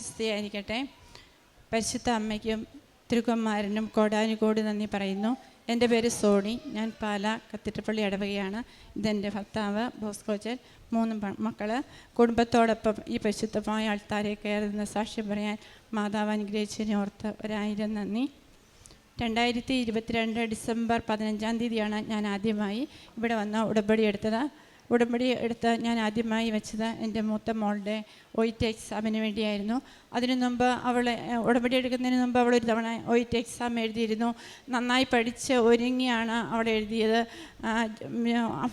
സ്തുതിയായിരിക്കട്ടെ. പരിശുദ്ധ അമ്മയ്ക്കും തിരുക്കന്മാരനും കോടാനുകോടി നന്ദി പറയുന്നു. എന്റെ പേര് സോണി. ഞാൻ പാല കത്തിട്ടപ്പള്ളി ഇടവകയാണ് ഇതെന്റെ ഭർത്താവ് ബോസ്കോച്ചൻ മൂന്ന് മക്കൾ കുടുംബത്തോടൊപ്പം ഈ പരിശുദ്ധമായ ആൾത്താരെ കയറുന്ന സാക്ഷ്യം പറയാൻ മാതാവ് അനുഗ്രഹിച്ചതിനെ ഓർത്ത് ഒരായിരം നന്ദി. രണ്ടായിരത്തി ഇരുപത്തിരണ്ട് ഡിസംബർ പതിനഞ്ചാം തീയതിയാണ് ഞാൻ ആദ്യമായി ഇവിടെ വന്ന ഉടമ്പടി എടുത്തത്. ഉടമ്പടി എടുത്ത് ഞാൻ ആദ്യമായി വെച്ചത് എന്റെ മൂത്ത മോളുടെ ഒയിറ്റ് എക്സാമിന് വേണ്ടിയായിരുന്നു. അതിനു മുമ്പ് അവൾ ഉടമ്പടി എടുക്കുന്നതിന് മുമ്പ് അവൾ ഒരു തവണ ഒയിറ്റ് എക്സാം എഴുതിയിരുന്നു. നന്നായി പഠിച്ച് ഒരുങ്ങിയാണ് അവൾ എഴുതിയത്.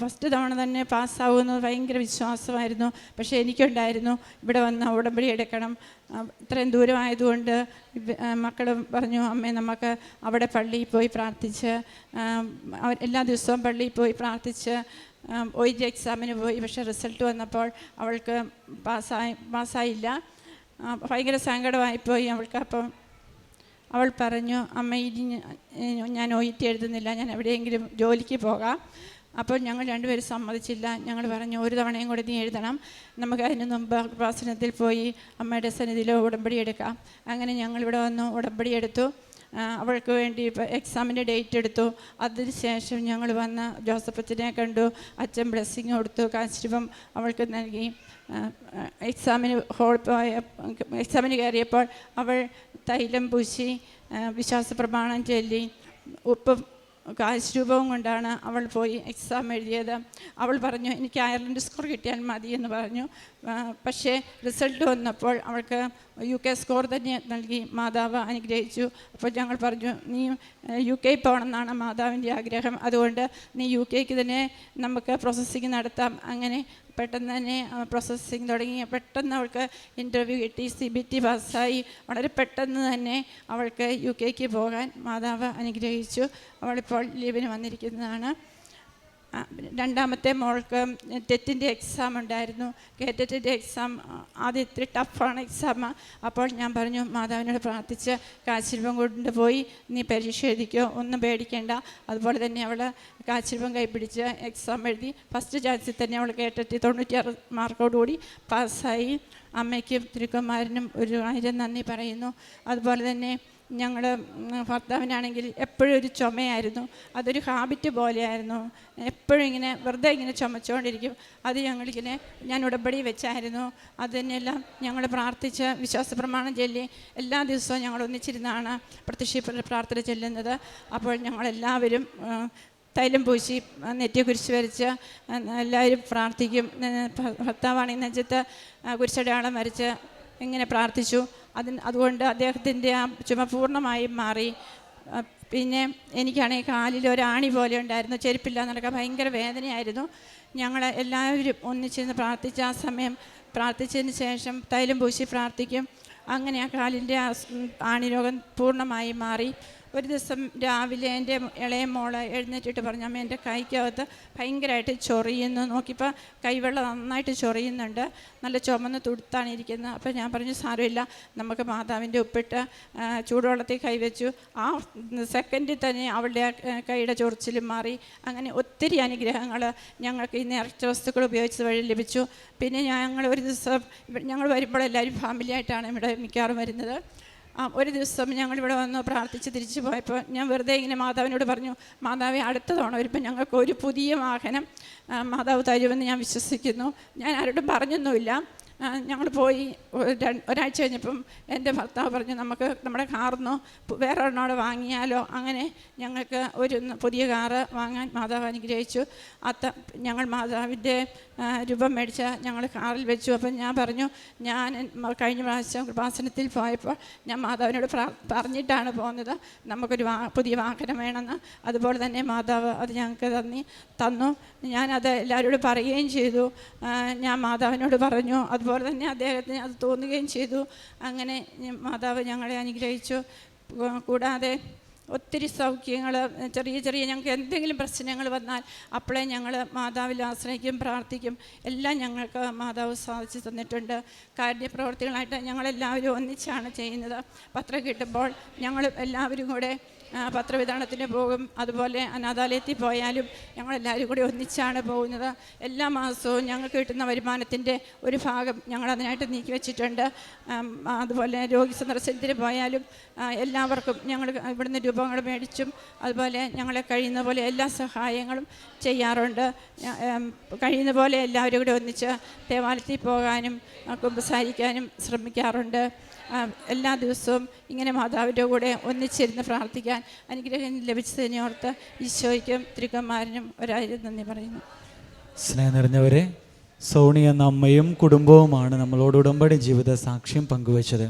ഫസ്റ്റ് തവണ തന്നെ പാസ്സാവുമെന്ന് ഭയങ്കര വിശ്വാസമായിരുന്നു. പക്ഷേ എനിക്കുണ്ടായിരുന്നു ഇവിടെ വന്ന് ഉടമ്പടി എടുക്കണം. ഇത്രയും ദൂരമായതുകൊണ്ട് മക്കൾ പറഞ്ഞു അമ്മേ നമുക്ക് അവിടെ പള്ളിയിൽ പോയി പ്രാർത്ഥിച്ച് എല്ലാ ദിവസവും പള്ളിയിൽ പോയി പ്രാർത്ഥിച്ച് ഒ ജി എക്സാമിന് പോയി. പക്ഷേ റിസൾട്ട് വന്നപ്പോൾ അവൾക്ക് പാസ്സായി പാസ്സായില്ല. ഭയങ്കര സങ്കടമായിപ്പോയി അവൾക്ക്. അപ്പം അവൾ പറഞ്ഞു അമ്മ ഇനി ഞാൻ- ഒ ടി എഴുതുന്നില്ല. ഞാൻ എവിടെയെങ്കിലും ജോലിക്ക് പോകാം. അപ്പോൾ ഞങ്ങൾ രണ്ടുപേരും സമ്മതിച്ചില്ല. ഞങ്ങൾ പറഞ്ഞു ഒരു തവണയും കൂടി നീ എഴുതണം. നമുക്ക് അതിന് മുമ്പ് ഉപാസനത്തിൽ പോയി അമ്മയുടെ സന്നിധിയിൽ ഉടമ്പടി എടുക്കാം. അങ്ങനെ ഞങ്ങളിവിടെ വന്നു ഉടമ്പടി എടുത്തു. അവൾക്ക് വേണ്ടി എക്സാമിന്റെ ഡേറ്റ് എടുത്തു. അതിന് ശേഷം ഞങ്ങൾ വന്ന് അച്ഛനെ കണ്ടു. അച്ഛൻ ബ്ലെസ്സിങ് കൊടുത്തു. കാശ്രീപം അവൾക്ക് നൽകി. എക്സാമിന് ഹോൾ പോയ എക്സാമിന് കയറിയപ്പോൾ അവൾ തൈലം പൂശി വിശ്വാസ പ്രമാണം ചൊല്ലി ഉപ്പും കാശ്രൂപവും കൊണ്ടാണ് അവൾ പോയി എക്സാം എഴുതിയത്. അവൾ പറഞ്ഞു എനിക്ക് അയർലൻഡ് സ്കോർ കിട്ടിയാൽ മതി എന്ന് പറഞ്ഞു. പക്ഷേ റിസൾട്ട് വന്നപ്പോൾ അവൾക്ക് യു കെ സ്കോർ തന്നെ നൽകി. മാതാവ് അനുഗ്രഹിച്ചു. അപ്പോൾ ഞങ്ങൾ പറഞ്ഞു നീ യു കെ പോകണമെന്നാണ് മാതാവിന്റെ ആഗ്രഹം. അതുകൊണ്ട് നീ യു കെക്ക് തന്നെ നമുക്ക് പ്രോസസ്സിങ് നടത്താം. അങ്ങനെ പെട്ടെന്ന് തന്നെ പ്രോസസ്സിങ് തുടങ്ങി. പെട്ടെന്ന് അവൾക്ക് ഇന്റർവ്യൂ കിട്ടി സി ബി ടി പാസ്സായി. വളരെ പെട്ടെന്ന് തന്നെ അവൾക്ക് യു കെക്ക് പോകാൻ മാതാവ് അനുഗ്രഹിച്ചു. അവളിപ്പോൾ ലീവിന് വന്നിരിക്കുന്നതാണ്. രണ്ടാമത്തെ മോൾക്ക് ടെറ്റിന്റെ എക്സാം ഉണ്ടായിരുന്നു. കേറ്ററ്റിന്റെ എക്സാം ആദ്യം ഇത്തിരി ടഫാണ് എക്സാം അപ്പോൾ ഞാൻ പറഞ്ഞു മാതാവിനോട് പ്രാർത്ഥിച്ച് കാച്ചിരൂപം കൊണ്ട് പോയി നീ പരീക്ഷ എഴുതിക്കോ ഒന്നും പേടിക്കേണ്ട. അതുപോലെ തന്നെ അവൾ കാശിരൂപം കൈപിടിച്ച് എക്സാം എഴുതി ഫസ്റ്റ് ചാൻസിൽ തന്നെ അവൾ കേറ്ററ്റി തൊണ്ണൂറ്റിയാറ് മാർക്കോടുകൂടി പാസ്സായി അമ്മയ്ക്കും തിരുക്കന്മാരനും ഒരു ആയിരം നന്ദി പറയുന്നു. അതുപോലെ തന്നെ ഞങ്ങൾ ഭർത്താവിനാണെങ്കിൽ എപ്പോഴും ഒരു ചുമയായിരുന്നു. അതൊരു ഹാബിറ്റ് പോലെയായിരുന്നു. എപ്പോഴും ഇങ്ങനെ വെറുതെ ഇങ്ങനെ ചുമച്ചുകൊണ്ടിരിക്കും അത് ഞങ്ങളിങ്ങനെ ഞാൻ ഉടമ്പടി വെച്ചായിരുന്നു. അതിനെല്ലാം ഞങ്ങൾ പ്രാർത്ഥിച്ച് വിശ്വാസ പ്രമാണം ചൊല്ലി എല്ലാ ദിവസവും ഞങ്ങൾ ഒന്നിച്ചിരുന്നാണ് പ്രത്യക്ഷ പ്രാർത്ഥന ചെല്ലുന്നത്. അപ്പോൾ ഞങ്ങളെല്ലാവരും തൈലം പൂശി നെറ്റി കുരിശ് വരച്ച് എല്ലാവരും പ്രാർത്ഥിക്കും. ഭർത്താവാണെങ്കിൽ നെഞ്ചത്ത് കുരിശടയാളം വരച്ച് ഇങ്ങനെ പ്രാർത്ഥിച്ചു. അതിന് അതുകൊണ്ട് അദ്ദേഹത്തിന്റെ ആ ചുമ പൂർണമായും മാറി. പിന്നെ എനിക്കാണെങ്കിൽ കാലിൽ ഒരു ആണി പോലെ ഉണ്ടായിരുന്നു. ചെരുപ്പില്ലാന്ന് നടക്കാൻ ഭയങ്കര വേദനയായിരുന്നു. ഞങ്ങൾ എല്ലാവരും ഒന്നിച്ചിരുന്ന് പ്രാർത്ഥിച്ച ആ സമയം പ്രാർത്ഥിച്ചതിന് ശേഷം തൈലം പൂശി പ്രാർത്ഥിക്കും. അങ്ങനെ ആ കാലിന്റെ ആ സ്- ഉം, ആണിരോഗം പൂർണമായും മാറി. ഒരു ദിവസം രാവിലെ എന്റെ ഇളയ മോൾ എഴുന്നേറ്റിട്ട് പറഞ്ഞു അമ്മ എന്റെ കൈക്കകത്ത് ഭയങ്കരമായിട്ട് ചൊറിയുന്നു. നോക്കിയപ്പോൾ കൈവെള്ളം നന്നായിട്ട് ചൊറിയുന്നുണ്ട്. നല്ല ചുമന്ന് തുടുത്താണ് ഇരിക്കുന്നത്. അപ്പോൾ ഞാൻ പറഞ്ഞു സാരമില്ല നമുക്ക് മാതാവിന്റെ ഉപ്പിട്ട് ചൂടുവെള്ളത്തിൽ കൈവച്ചു. ആ സെക്കൻഡിൽ തന്നെ അവളുടെ കൈയുടെ ചൊറിച്ചിലും മാറി. അങ്ങനെ ഒത്തിരി അനുഗ്രഹങ്ങൾ ഞങ്ങൾക്ക് ഈ നേർച്ച വസ്തുക്കൾ ഉപയോഗിച്ചത് വഴി ലഭിച്ചു. പിന്നെ ഞങ്ങൾ ഒരു ദിവസം ഞങ്ങൾ വരുമ്പോൾ എല്ലാവരും ഫാമിലിയായിട്ടാണ് ഇവിടെ മിക്കവാറും വരുന്നത്. ആ, ഒരു ദിവസം ഞങ്ങളിവിടെ വന്ന് പ്രാർത്ഥിച്ച് തിരിച്ചു പോയപ്പോൾ ഞാൻ വെറുതെ ഇങ്ങനെ മാതാവിനോട് പറഞ്ഞു മാതാവെ അടുത്ത തവണ വരുമ്പോൾ ഞങ്ങൾക്ക് ഒരു പുതിയ വാഹനം മാതാവ് തരുമെന്ന് ഞാൻ വിശ്വസിക്കുന്നു. ഞാൻ ആരോടും പറഞ്ഞൊന്നുമില്ല. ഞങ്ങൾ പോയി ഒരാഴ്ച കഴിഞ്ഞപ്പം എന്റെ ഭർത്താവ് പറഞ്ഞു നമുക്ക് നമ്മുടെ കാറിന്ന് വേറെ ഒരെണ്ണോടെ വാങ്ങിയാലോ? അങ്ങനെ ഞങ്ങൾക്ക് ഒരു പുതിയ കാറ് വാങ്ങാൻ മാതാവ് അനുഗ്രഹിച്ചു. അത്ത ഞങ്ങൾ മാതാവിന്റെ രൂപം മേടിച്ച ഞങ്ങൾ കാറിൽ വെച്ചു. അപ്പം ഞാൻ പറഞ്ഞു ഞാൻ കഴിഞ്ഞ പ്രാവശ്യം കൃപാസനത്തിൽ പോയപ്പോൾ ഞാൻ മാതാവിനോട് പറഞ്ഞിട്ടാണ് പോകുന്നത് നമുക്കൊരു വാ പുതിയ വാഹനം വേണമെന്ന്. അതുപോലെ തന്നെ മാതാവ് അത് ഞങ്ങൾക്ക് തന്നി തന്നു. ഞാനത് എല്ലാവരോടും പറയുകയും ചെയ്തു. ഞാൻ മാതാവിനോട് പറഞ്ഞു അതുപോലെ തന്നെ അദ്ദേഹത്തിന് അത് തോന്നുകയും ചെയ്തു. അങ്ങനെ മാതാവ് ഞങ്ങളെ അനുഗ്രഹിച്ചു. കൂടാതെ ഒത്തിരി സൗഖ്യങ്ങൾ ചെറിയ ചെറിയ ഞങ്ങൾക്ക് എന്തെങ്കിലും പ്രശ്നങ്ങൾ വന്നാൽ അപ്പോഴേ ഞങ്ങൾ മാതാവിൽ ആശ്രയിക്കും പ്രാർത്ഥിക്കും. എല്ലാം ഞങ്ങൾക്ക് മാതാവ് സാധിച്ചു തന്നിട്ടുണ്ട്. കാര്യപ്രവർത്തികളായിട്ട് ഞങ്ങളെല്ലാവരും ഒന്നിച്ചാണ് ചെയ്യുന്നത്. പത്രം കിട്ടുമ്പോൾ ഞങ്ങൾ എല്ലാവരും കൂടെ പത്രവിതരണത്തിന് പോകും. അതുപോലെ അനാഥാലയത്തിൽ പോയാലും ഞങ്ങളെല്ലാവരും കൂടി ഒന്നിച്ചാണ് പോകുന്നത്. എല്ലാ മാസവും ഞങ്ങൾക്ക് കിട്ടുന്ന വരുമാനത്തിന്റെ ഒരു ഭാഗം ഞങ്ങൾ അതിനായിട്ട് നീക്കി വെച്ചിട്ടുണ്ട്. അതുപോലെ രോഗി സന്ദർശനത്തിന് പോയാലും എല്ലാവർക്കും ഞങ്ങൾ ഇവിടുന്ന് രൂപങ്ങൾ മേടിച്ചും അതുപോലെ ഞങ്ങളെ കഴിയുന്ന പോലെ എല്ലാ സഹായങ്ങളും ചെയ്യാറുണ്ട്. കഴിയുന്ന പോലെ എല്ലാവരും കൂടി ഒന്നിച്ച് ദേവാലയത്തിൽ പോകാനും കുമ്പസാരിക്കാനും ശ്രമിക്കാറുണ്ട്. എല്ലാ ദിവസവും ഇങ്ങനെ മാതാവിന്റെ കൂടെ ഒന്നിച്ചിരുന്ന് പ്രാർത്ഥിക്കാൻ അനുഗ്രഹം ലഭിച്ചതിനെ ഓർത്ത് ഈശോയ്ക്കും തിരുക്കന്മാരനും ഒരായിരം നന്ദി പറയുന്നു. സ്നേഹം നിറഞ്ഞവരെ സോണി എന്ന അമ്മയും കുടുംബവുമാണ് നമ്മളോട് ഉടമ്പടി ജീവിത സാക്ഷ്യം പങ്കുവച്ചത്.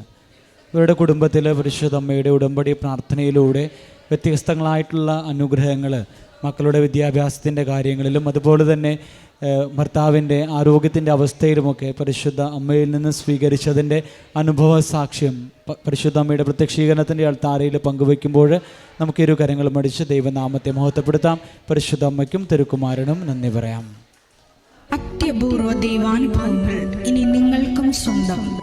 ഇവരുടെ കുടുംബത്തിലെ പരിശുദ്ധ അമ്മയുടെ ഉടമ്പടി പ്രാർത്ഥനയിലൂടെ വ്യത്യസ്തങ്ങളായിട്ടുള്ള അനുഗ്രഹങ്ങൾ മക്കളുടെ വിദ്യാഭ്യാസത്തിന്റെ കാര്യങ്ങളിലും അതുപോലെ തന്നെ ഭർത്താവിന്റെ ആരോഗ്യത്തിന്റെ അവസ്ഥയിലുമൊക്കെ പരിശുദ്ധ അമ്മയിൽ നിന്ന് സ്വീകരിച്ചതിന്റെ അനുഭവ സാക്ഷ്യം പരിശുദ്ധ അമ്മയുടെ പ്രത്യക്ഷീകരണത്തിന്റെ അൾത്താരയിൽ പങ്കുവയ്ക്കുമ്പോൾ നമുക്ക് ഇരു കരങ്ങളും അടിച്ച് ദൈവനാമത്തെ മഹത്വപ്പെടുത്താം. പരിശുദ്ധ അമ്മയ്ക്കും തിരുക്കുമാരനും നന്ദി പറയാം. അത്യപൂർവ ദൈവാനുഭവങ്ങൾ ഇനി നിങ്ങൾക്കും സ്വന്തം.